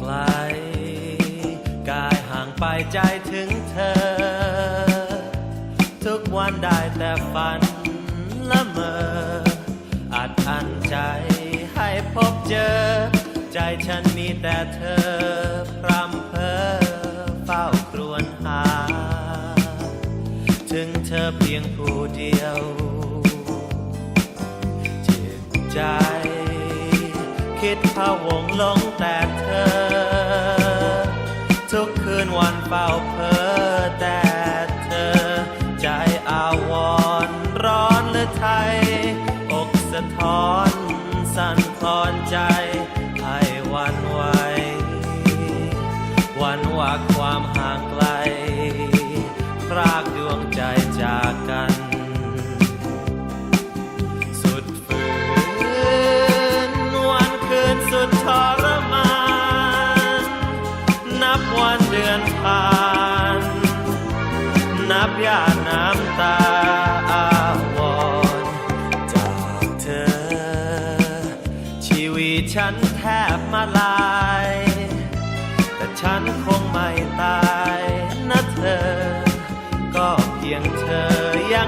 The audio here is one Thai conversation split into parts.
ไกลกายห่างไปใจถึงเธอ ทุกวันได้แต่ฝันละเมอ แต่เธอพรำเพอเฝ้าครวญหา ถึงเธอเพียงผู้เดียวจิตใจ คิดพะวงหลงแต่เธอ ทุกคืนวันเฝ้าเพ้อแต่เธอ ใจอาวรณ์ร้อนหรือไทย อกสะท้อนสั่นคลอนใจ หวันว่าความห่างไกล พรากดวงใจจากกัน สุดฝืนวันคืนสุดทรมาน นับวันเดือนผ่าน นับหยาน้ำตาอาวรณ์จากเธอ ชีวิตฉันแทบมาลา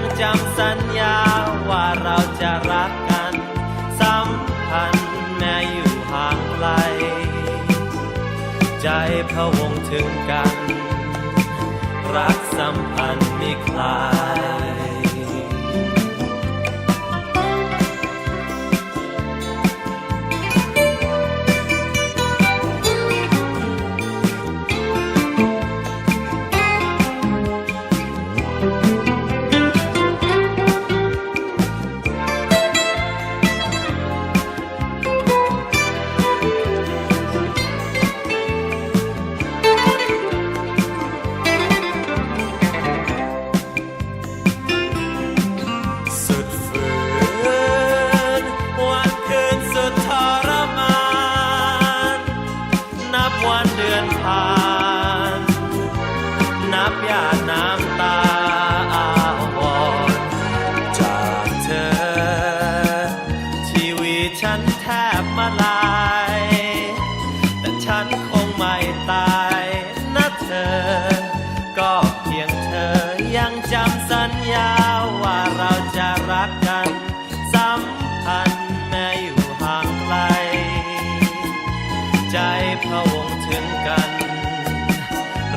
ยังจำสัญญาว่าเราจะรักกัน สัมพันธ์แม้อยู่ห่างไกล ใจพะวงถึงกัน รักสัมพันธ์ นผ่าน นับหยาดน้ำตาอาวรณ์จากเธอ ชีวิตฉันแทบมาลาย แต่ฉันคงไม่ตายนะเธอ ก็เพียงเธอยังจำสัญญา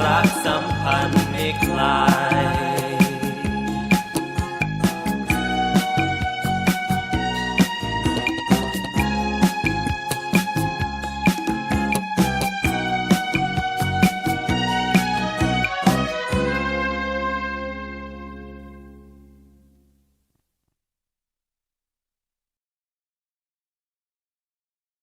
รักสัมพันธ์ไม่คลาย